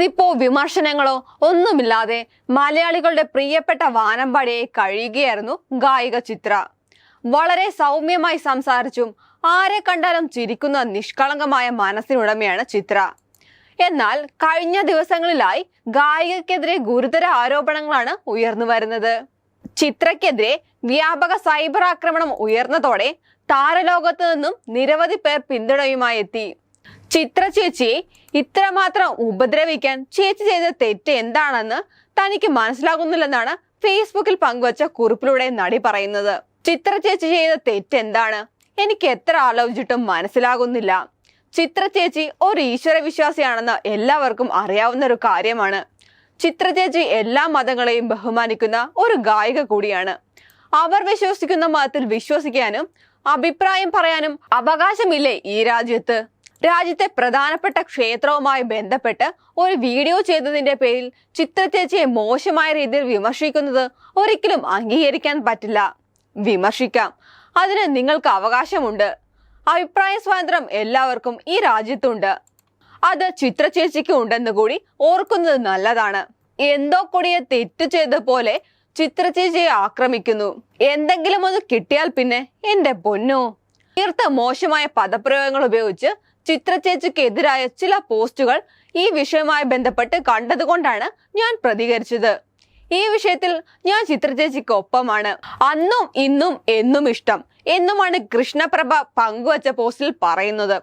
ഗോസിപ്പോ വിമർശനങ്ങളോ ഒന്നുമില്ലാതെ മലയാളികളുടെ പ്രിയപ്പെട്ട വാനമ്പാടിയെ കഴിയുകയായിരുന്നു ഗായിക ചിത്ര. വളരെ സൗമ്യമായി സംസാരിച്ചും ആരെ കണ്ടാലും ചിരിക്കുന്ന നിഷ്കളങ്കമായ മനസ്സിനുടമയാണ് ചിത്ര. എന്നാൽ കഴിഞ്ഞ ദിവസങ്ങളിലായി ഗായികക്കെതിരെ ഗുരുതര ആരോപണങ്ങളാണ് ഉയർന്നു വരുന്നത്. ചിത്രയ്ക്കെതിരെ വ്യാപക സൈബർ ആക്രമണം ഉയർന്നതോടെ താരലോകത്തു നിന്നും നിരവധി പേർ പിന്തുണയുമായി എത്തി. ചിത്ര ചേച്ചിയെ ഇത്രമാത്രം ഉപദ്രവിക്കാൻ ചേച്ചി ചെയ്ത തെറ്റ് എന്താണെന്ന് തനിക്ക് മനസ്സിലാകുന്നില്ലെന്നാണ് ഫേസ്ബുക്കിൽ പങ്കുവച്ച കുറിപ്പിലൂടെ നടി പറയുന്നത്. ചിത്ര ചേച്ചി ചെയ്ത തെറ്റ് എന്താണ്? എനിക്ക് എത്ര ആലോചിച്ചിട്ടും മനസ്സിലാകുന്നില്ല. ചിത്ര ചേച്ചി ഒരു ഈശ്വര വിശ്വാസിയാണെന്ന് എല്ലാവർക്കും അറിയാവുന്ന ഒരു കാര്യമാണ്. ചിത്ര ചേച്ചി എല്ലാ മതങ്ങളെയും ബഹുമാനിക്കുന്ന ഒരു ഗായിക കൂടിയാണ്. അവർ വിശ്വസിക്കുന്ന മതത്തിൽ വിശ്വസിക്കാനും അഭിപ്രായം പറയാനും അവകാശമില്ലേ ഈ രാജ്യത്ത്? രാജ്യത്തെ പ്രധാനപ്പെട്ട ക്ഷേത്രവുമായി ബന്ധപ്പെട്ട് ഒരു വീഡിയോ ചെയ്തതിന്റെ പേരിൽ ചിത്രചേച്ചിയെ മോശമായ രീതിയിൽ വിമർശിക്കുന്നത് ഒരിക്കലും അംഗീകരിക്കാൻ പറ്റില്ല. വിമർശിക്കാം. അതിന് നിങ്ങൾക്ക് അവകാശമുണ്ട്. അഭിപ്രായ സ്വാതന്ത്ര്യം എല്ലാവർക്കും ഈ രാജ്യത്തുണ്ട്. അത് ചിത്ര ചേച്ചിക്ക് ഉണ്ടെന്ന് കൂടി ഓർക്കുന്നത് നല്ലതാണ്. എന്തോ കൂടിയ തെറ്റ് ചെയ്ത പോലെ ചിത്ര ചേച്ചിയെ ആക്രമിക്കുന്നു. എന്തെങ്കിലും ഒന്ന് കിട്ടിയാൽ പിന്നെ എന്റെ പൊന്നോ? തീർത്ത മോശമായ പദപ്രയോഗങ്ങൾ ഉപയോഗിച്ച് ചിത്ര ചേച്ചിക്കെതിരായ ചില പോസ്റ്റുകൾ ഈ വിഷയവുമായി ബന്ധപ്പെട്ട് കണ്ടതുകൊണ്ടാണ് ഞാൻ പ്രതികരിച്ചത്. ഈ വിഷയത്തിൽ ഞാൻ ചിത്രചേച്ചിക്ക് ഒപ്പമാണ് അന്നും ഇന്നും എന്നും ഇഷ്ടം. എന്നുമാണ് കൃഷ്ണപ്രഭ പങ്കുവച്ച പോസ്റ്റിൽ പറയുന്നത്.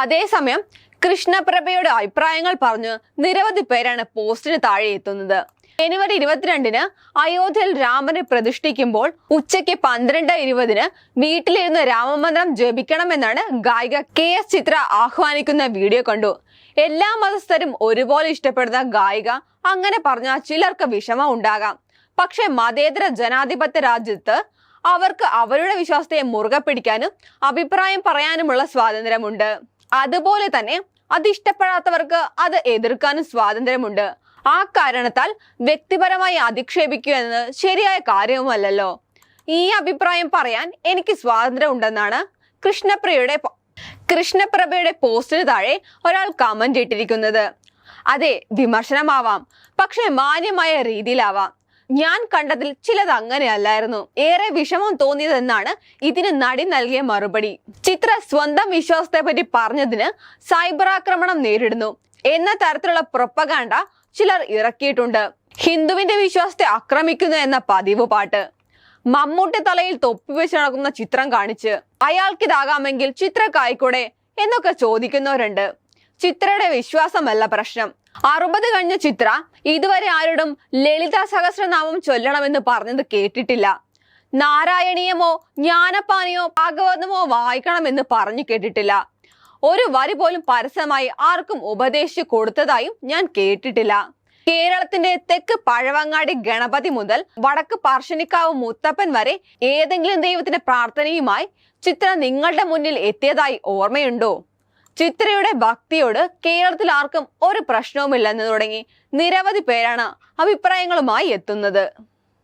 അതേസമയം കൃഷ്ണപ്രഭയുടെ അഭിപ്രായങ്ങൾ പറഞ്ഞ് നിരവധി പേരാണ് പോസ്റ്റിന് താഴെ എത്തുന്നത്. ജനുവരി ഇരുപത്തിരണ്ടിന് അയോധ്യയിൽ രാമനെ പ്രതിഷ്ഠിക്കുമ്പോൾ ഉച്ചയ്ക്ക് പന്ത്രണ്ട് ഇരുപതിന് വീട്ടിലിരുന്ന് രാമമന്ത്രം ജപിക്കണമെന്നാണ് ഗായിക കെ എസ് ചിത്ര ആഹ്വാനിക്കുന്ന വീഡിയോ കണ്ടു. എല്ലാ മതസ്ഥരും ഒരുപോലെ ഇഷ്ടപ്പെടുന്ന ഗായിക അങ്ങനെ പറഞ്ഞാൽ ചിലർക്ക് വിഷമം ഉണ്ടാകാം. പക്ഷെ മതേതര ജനാധിപത്യ രാജ്യത്ത് അവർക്ക് അവരുടെ വിശ്വാസത്തെ മുറുകെ പിടിക്കാനും അഭിപ്രായം പറയാനുമുള്ള സ്വാതന്ത്ര്യമുണ്ട്. അതുപോലെ തന്നെ അത് ഇഷ്ടപ്പെടാത്തവർക്ക് അത് എതിർക്കാനും സ്വാതന്ത്ര്യമുണ്ട്. ആ കാരണത്താൽ വ്യക്തിപരമായി അധിക്ഷേപിക്കുക എന്നത് ശരിയായ കാര്യവുമല്ലല്ലോ. ഈ അഭിപ്രായം പറയാൻ എനിക്ക് സ്വാതന്ത്ര്യം ഉണ്ടെന്നാണ് കൃഷ്ണപ്രിയയുടെ കൃഷ്ണപ്രഭയുടെ പോസ്റ്റിന് താഴെ ഒരാൾ കമന്റ് ഇട്ടിരിക്കുന്നത്. അതെ വിമർശനമാവാം. പക്ഷെ മാന്യമായ രീതിയിലാവാം. ഞാൻ കണ്ടതിൽ ചിലത് അങ്ങനെയല്ലായിരുന്നു. ഏറെ വിഷമം തോന്നിയതെന്നാണ് ഇതിന് നടി നൽകിയ മറുപടി. ചിത്ര സ്വന്തം വിശ്വാസത്തെ പറ്റി പറഞ്ഞതിന് സൈബർ ആക്രമണം നേരിടുന്നു. എന്ന തരത്തിലുള്ള പ്രൊപ്പഗാണ്ട ചിലർ ഇറക്കിയിട്ടുണ്ട്. ഹിന്ദുവിന്റെ വിശ്വാസത്തെ ആക്രമിക്കുന്നു എന്ന പതിവ് പാട്ട്. മമ്മൂട്ടി തലയിൽ തൊപ്പി വെച്ച് നടക്കുന്ന ചിത്രം കാണിച്ച് അയാൾക്കിതാകാമെങ്കിൽ ചിത്രക്കായിക്കൂടെ എന്നൊക്കെ ചോദിക്കുന്നവരുണ്ട്. ചിത്രയുടെ വിശ്വാസമല്ല പ്രശ്നം. അറുപത് കഴിഞ്ഞ ചിത്ര ഇതുവരെ ആരോടും ലളിത സഹസ്രനാമം ചൊല്ലണമെന്ന് പറഞ്ഞത് കേട്ടിട്ടില്ല. നാരായണീയമോ ജ്ഞാനപ്പാനിയോ ഭാഗവതമോ വായിക്കണമെന്ന് പറഞ്ഞു കേട്ടിട്ടില്ല. ഒരു വരി പോലും പരസ്യമായി ആർക്കും ഉപദേശിച്ചു കൊടുത്തതായും ഞാൻ കേട്ടിട്ടില്ല. കേരളത്തിന്റെ തെക്ക് പഴവങ്ങാടി ഗണപതി മുതൽ വടക്ക് പാർശ്വനിക്കാവ് മുത്തപ്പൻ വരെ ഏതെങ്കിലും ദൈവത്തിന്റെ പ്രാർത്ഥനയുമായി ചിത്ര നിങ്ങളുടെ മുന്നിൽ എത്തിയതായി ഓർമ്മയുണ്ടോ? ചിത്രയുടെ ഭക്തിയോട് കേരളത്തിൽ ആർക്കും ഒരു പ്രശ്നവുമില്ലെന്ന് തുടങ്ങി നിരവധി പേരാണ് അഭിപ്രായങ്ങളുമായി എത്തുന്നത്.